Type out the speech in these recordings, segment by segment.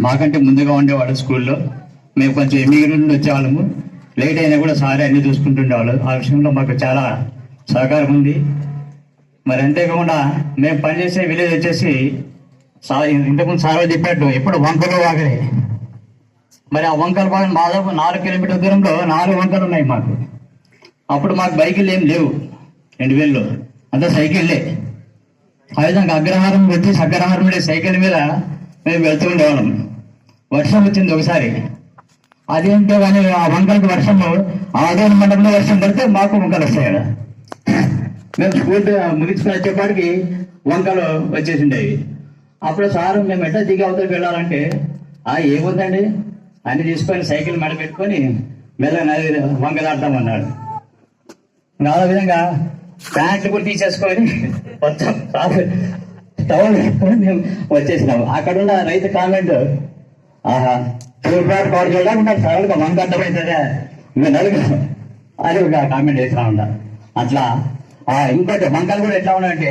మాకంటే ముందుగా ఉండేవాడు స్కూల్లో. మేము కొంచెం ఎమిగ్రెంట్ వచ్చేవాళ్ళము. లేట్ అయినా కూడా సారే అన్ని చూసుకుంటుండేవాళ్ళు. ఆ విషయంలో మాకు చాలా సహకారం ఉంది. మరి అంతేకాకుండా మేము పనిచేసే విలేజ్ వచ్చేసి సా ఇంతకుముందు సారో చెప్పాడు ఎప్పుడు వంకలు వాగలే. మరి ఆ వంకలు బాగా దాదాపు నాలుగు కిలోమీటర్ల దూరంలో నాలుగు వంకలు ఉన్నాయి మాకు. అప్పుడు మాకు బైకులు ఏం లేవు రెండు వేలలో. అంతా సైకిళ్ళే. ఆ విధంగా అగ్రహారం వచ్చి అగ్రహారం సైకిల్ మీద మేము వెళ్తూ ఉండేవాళ్ళం. వర్షం వచ్చింది ఒకసారి. అదేంటో కానీ ఆ వంకలకు వర్షము ఆదాయ మండలంలో వర్షం పడితే మాకు వంకలు వస్తాయి కదా మేము స్కూల్ ముగించుకుని వచ్చేపాటికి వంకలు వచ్చేసి ఉండేవి అప్పుడు సారు మేము ఎట్లా దిగి అవతలకి వెళ్ళాలంటే ఆ ఏముందండి? అన్ని తీసుకొని సైకిల్ మెడ పెట్టుకొని మెల్ల నది వంకలాడతామన్నాడు నాలో విధంగా ప్యాంట్లు కూడా తీసేసుకొని మొత్తం టౌన్ మేము వచ్చేసినాము. అక్కడ ఉన్న రైతు కామెంట్ ఆహా. తూర్పాటు పాడు చూడకుండా సరళగా వంక అర్థమవుతుందా ఇంకా నలుగు అని ఒక కామెంట్ చేస్తా ఉంటా. అట్లా? ఆ ఇంకోటి వంకలు కూడా ఎట్లా ఉన్నాయంటే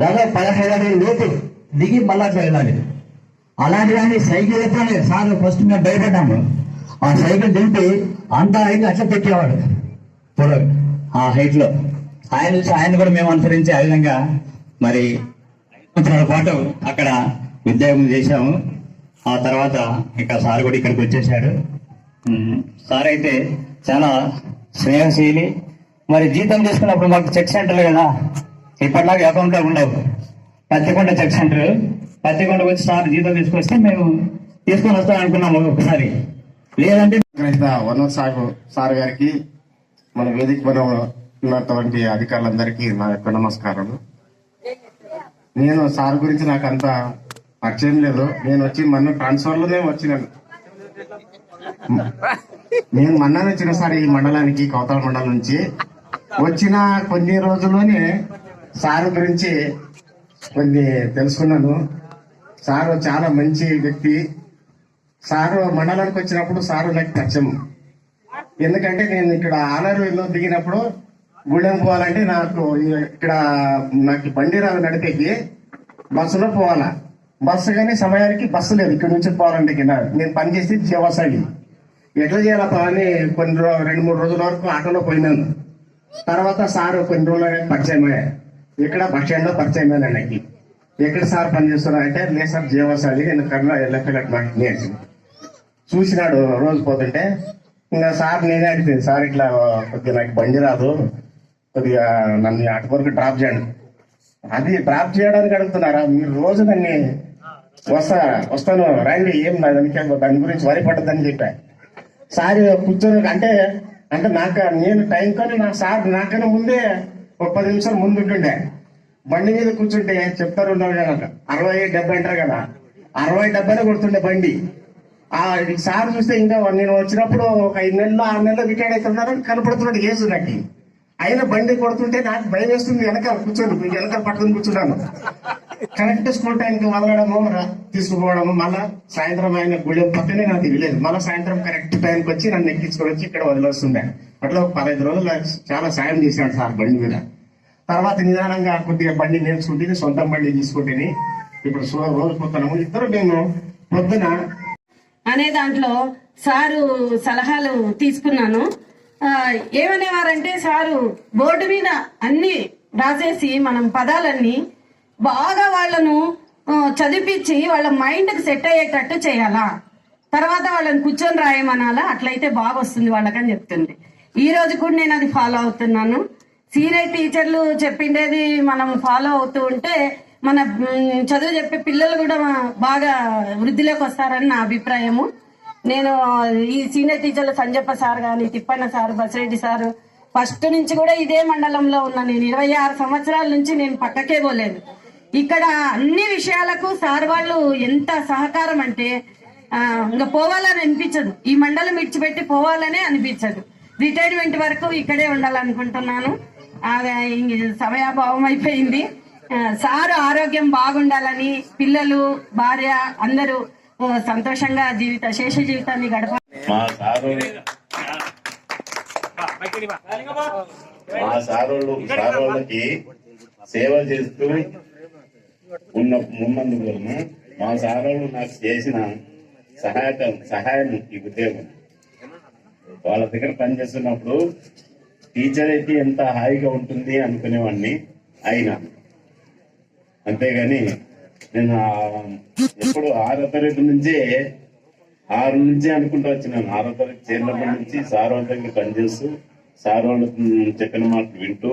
దాదాపు పదహైదు అడుగులు లోతు దిగి మళ్ళా వెళ్ళాలి అలాంటి కానీ సైకిల్ ఎత్తాలి సార్ ఫస్ట్ మేము భయపడ్డాము ఆ సైకిల్ దింపి అంత హైట్ అట్లా పెట్టేవాడు. పొడవు ఆ హైట్లో ఆయన చూసి ఆయన కూడా మేము అనుసరించి ఆ విధంగా మరి సంవత్సరాల పాటు అక్కడ ఉద్యోగం చేశాము. ఆ తర్వాత ఇక సార్ కూడా ఇక్కడికి వచ్చేసాడు సార్ అయితే చాలా స్నేహశీలి. మరి జీతం తీసుకున్నప్పుడు మాకు చెక్ సెంటర్లు కదా ఇప్పటిలాగా అకౌంట్లో ఉండవు. Pattikonda check centre. పత్తికొండ వచ్చి సార్ జీతం తీసుకొస్తే మేము తీసుకొని వస్తాం అనుకున్నాము ఒకసారి. లేదంటే వనర్ సాగు సార్ గారికి మన వేదిక మనం ఉన్నటువంటి అధికారులందరికీ నా యొక్క నమస్కారం నేను సార్ గురించి నాకు అంత పరిచయం లేదు. నేను వచ్చి మొన్న ట్రాన్స్ఫర్లోనే వచ్చినాను నేను మొన్న వచ్చిన ఈ మండలానికి కోతల మండలం నుంచి. వచ్చిన కొన్ని రోజుల్లోనే సార్ గురించి కొన్ని తెలుసుకున్నాను. సారు చాలా మంచి వ్యక్తి. సారు మండలానికి వచ్చినప్పుడు సారు నాకు పరిచయం. ఎందుకంటే నేను ఇక్కడ ఆలరులో దిగినప్పుడు గుళ్ళెం పోవాలంటే నాకు ఇక్కడ నాకు బండి రాదు నడిపేకి. బస్సులో పోవాలా. బస్సు కానీ సమయానికి బస్సు లేదు. ఇక్కడ నుంచి పోవాలంటే కింద. నేను పనిచేసి జీవసాగి ఎట్లా చేయాలి అని కొన్ని రెండు మూడు రోజుల వరకు ఆటోలో పోయినాను. తర్వాత సార్ కొన్ని రోజులు పరిచయం అయ్యారు. ఇక్కడ బస్ స్టాండ్లో పరిచయం అయ్యాను నాకు ఎక్కడ సార్ పనిచేస్తున్నా అంటే లేదు సార్ జీవసాగి నేను కన్నా లెక్క నేర్చు చూసినాడు రోజు పోతుంటే ఇంకా సార్ నేనే అడిగింది సార్ ఇట్లా కొద్దిగా నాకు బండి రాదు. కొద్దిగా నన్ను అటు వరకు డ్రాప్ చేయండి. అది డ్రాప్ చేయడానికి అడుగుతున్నారా? మీరు రోజు నన్ను వస్తా వస్తాను. రండి ఏం నా దానికి దాని గురించి వరి పడద్దని చెప్పా. సార్ కూర్చొని అంటే అంటే నాకు నేను టైం కానీ నా సార్ నాకన్నా ముందే ఒక పది నిమిషాలు ముందుంటుండే బండి మీద కూర్చుంటే చెప్తారు ఉన్నారు అరవై డెబ్బై అంటారు కదా. అరవై డెబ్బైనే కొడుతుండే బండి. ఆ సార్ చూస్తే ఇంకా నేను వచ్చినప్పుడు ఒక ఐదు నెలలు ఆరు నెలలు రిటైర్డ్ అవుతున్నారని కనపడుతున్నాడు ఏసు నాకు. అయినా బండి కొడుతుంటే నాకు భయం వేస్తుంది వెనకాల కూర్చోను వెనకాల పట్టుకుని కూర్చున్నాను. కరెక్ట్ స్కూల్ టైంకి వదలడము రా- తీసుకుపోవడము మళ్ళా సాయంత్రం ఆయన గుడి పక్కనే నాకు విలేదు మళ్ళీ సాయంత్రం కరెక్ట్ టైంకి వచ్చి నన్ను ఎక్కించుకొని వచ్చి ఇక్కడ వదిలేస్తుండే. అట్లా ఒక పదహైదు రోజులు చాలా సాయం చేశాడు సార్ బండి మీద. తర్వాత నిదానంగా కొద్దిగా బండి నేర్చుకుంటే సొంతం బండి తీసుకుంటేని ఇప్పుడు సో- రోజు పోతున్నాము ఇద్దరు మేము పొద్దున అనే దాంట్లో సారు సలహాలు తీసుకున్నాను. ఏమనేవారంటే సారు బోర్డు మీద అన్ని రాసేసి మనం పదాలన్నీ బాగా వాళ్ళను చదివించి వాళ్ళ మైండ్కి సెట్ అయ్యేటట్టు చేయాలా? తర్వాత వాళ్ళని కూర్చొని రాయమనాలా? అట్లయితే బాగా వస్తుంది వాళ్ళకని చెప్తుంది. ఈ రోజు కూడా నేను అది ఫాలో అవుతున్నాను. సీనియర్ టీచర్లు చెప్పిండేది మనం ఫాలో అవుతూ ఉంటే మన చదువు చెప్పే పిల్లలు కూడా బాగా వృద్ధిలోకి వస్తారని నా అభిప్రాయము. నేను ఈ సీనియర్ టీచర్లు సంజప్ప సార్ కానీ Tippanna sir Basireddy sir first నుంచి కూడా ఇదే మండలంలో ఉన్నా నేను. ఇరవై ఆరు సంవత్సరాల నుంచి నేను పక్కకే పోలేదు. ఇక్కడ అన్ని విషయాలకు సార్ వాళ్ళు ఎంత సహకారం అంటే ఇంకా పోవాలని అనిపించదు. ఈ మండలం ఇడిచిపెట్టి పోవాలనే అనిపించదు. రిటైర్మెంట్ వరకు ఇక్కడే ఉండాలనుకుంటున్నాను. సమయాభావం అయిపోయింది. సారు ఆరోగ్యం బాగుండాలని పిల్లలు భార్య అందరూ సంతోషంగా జీవిత శేష జీవితాన్ని గడప మా సారోళ్ళకి సేవ చేస్తూ ఉన్న ఉన్నందువలన మా సారోళ్ళు నాకు చేసిన సహాయత సహాయం ఈ ఉద్యోగం. వాళ్ళ దగ్గర పనిచేస్తున్నప్పుడు టీచర్ అయితే ఎంత హాయిగా ఉంటుంది అనుకునేవాడిని అయినా. అంతేగాని నేను ఎప్పుడు ఆరో తరగతి నుంచే ఆరు నుంచి అనుకుంటూ వచ్చినాను. ఆరో తరగతి చేరినప్పటి నుంచి సార్ వాళ్ళ దగ్గర పనిచేస్తూ సార్ వాళ్ళు చెప్పిన మాటలు వింటూ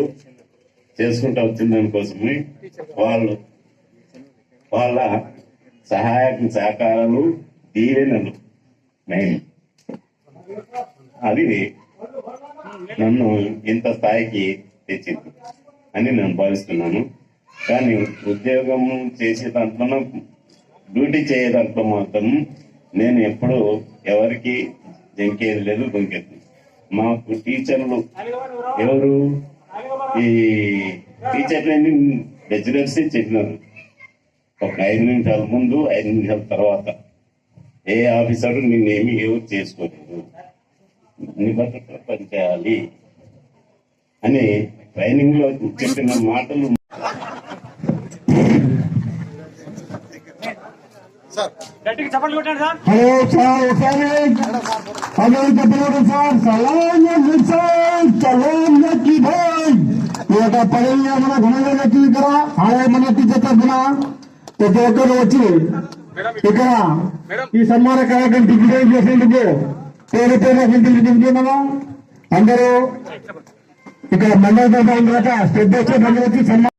చేసుకుంటూ వచ్చిన దానికోసమే వాళ్ళు వాళ్ళ సహాయక సహకారాలు దీవెనలు మెయిన్ అది నన్ను ఇంత స్థాయికి తెచ్చింది. అని నేను భావిస్తున్నాను. కానీ ఉద్యోగం చేసే దాంట్లో డ్యూటీ చేయ దాంట్లో మాత్రం నేను ఎప్పుడు ఎవరికి జంకేది లేదు దొంకేది మాకు టీచర్లు ఎవరు? ఈ టీచర్ ట్రైనింగ్ లెక్చరర్స్ చెప్పినారు. ఒక ఐదు నిమిషాల ముందు ఐదు నిమిషాల తర్వాత ఏ ఆఫీసర్ నిన్నేమి ఏమి చేసుకోలేదు. నీ భద్రత పనిచేయాలి అని ట్రైనింగ్లో చెప్పిన మాటలు. చెప్పండి సార్. మన టీచర్ తరఫున. ప్రతి ఒక్కరు వచ్చి ఇక్కడ ఈ సన్మాన కార్యక్రమం దిగ్విజయం చేసేందుకు పేరు పేరు అభినందించుకుంటున్నాము అందరూ ఇక్కడ మండల తర్వాత స్టెప్ బై స్టెప్ అందరూ వచ్చి సన్మానం